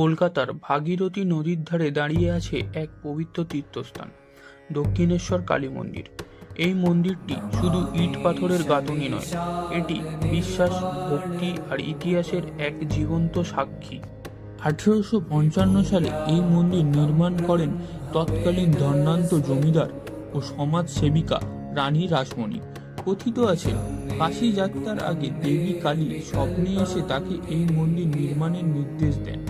কলকাতার ভাগীরথী নদীর ধারে দাঁড়িয়ে আছে এক পবিত্র তীর্থস্থান, দক্ষিণেশ্বর কালী মন্দির। এই মন্দিরটি শুধু ইট পাথরের গাঁথনি নয়, এটি বিশ্বাস, ভক্তি আর ইতিহাসের এক জীবন্ত সাক্ষী। আঠেরোশো পঞ্চান্ন সালে এই মন্দির নির্মাণ করেন তৎকালীন ধর্নান্ত জমিদার ও সমাজ সেবিকা রানী রাসমণি। কথিত আছে, কাশী যাত্রার আগে দেবী কালী স্বপ্নে এসে তাকে এই মন্দির নির্মাণের নির্দেশ দেন।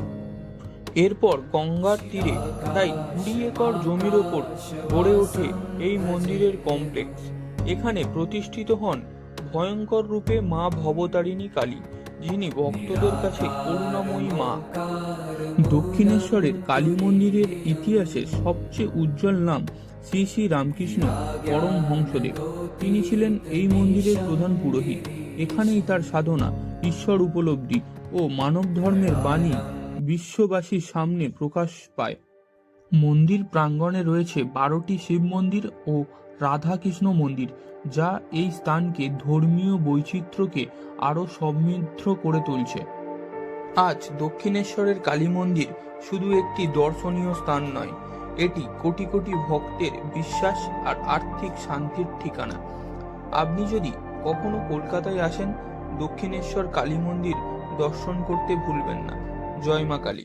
এরপর গঙ্গার তীরে প্রায় কুড়ি একর জমির ওপর গড়ে ওঠে এই মন্দিরের কমপ্লেক্স। এখানে প্রতিষ্ঠিত হন ভয়ঙ্কর রূপে মা ভবতারিণী কালী, যিনি ভক্তদের কাছে করুণাময়ী মা। দক্ষিণেশ্বরের কালী মন্দিরের ইতিহাসে সবচেয়ে উজ্জ্বল নাম শ্রী শ্রী রামকৃষ্ণ পরম হংসদেব। তিনি ছিলেন এই মন্দিরের প্রধান পুরোহিত। এখানেই তার সাধনা, ঈশ্বর উপলব্ধি ও মানব ধর্মের বাণী বিশ্ববাসীর সামনে প্রকাশ পায়। মন্দির প্রাঙ্গণে রয়েছে বারোটি শিব মন্দির ও রাধাকৃষ্ণ মন্দির, যা এই স্থানকে ধর্মীয় বৈচিত্র্যকে আরও সমৃদ্ধ করে তুলছে। আজ দক্ষিণেশ্বরের কালী মন্দির শুধু একটি দর্শনীয় স্থান নয়, এটি কোটি কোটি ভক্তের বিশ্বাস আর আর্থিক শান্তির ঠিকানা। আপনি যদি কখনো কলকাতায় আসেন, দক্ষিণেশ্বর কালী মন্দির দর্শন করতে ভুলবেন না। জয় মা কালী।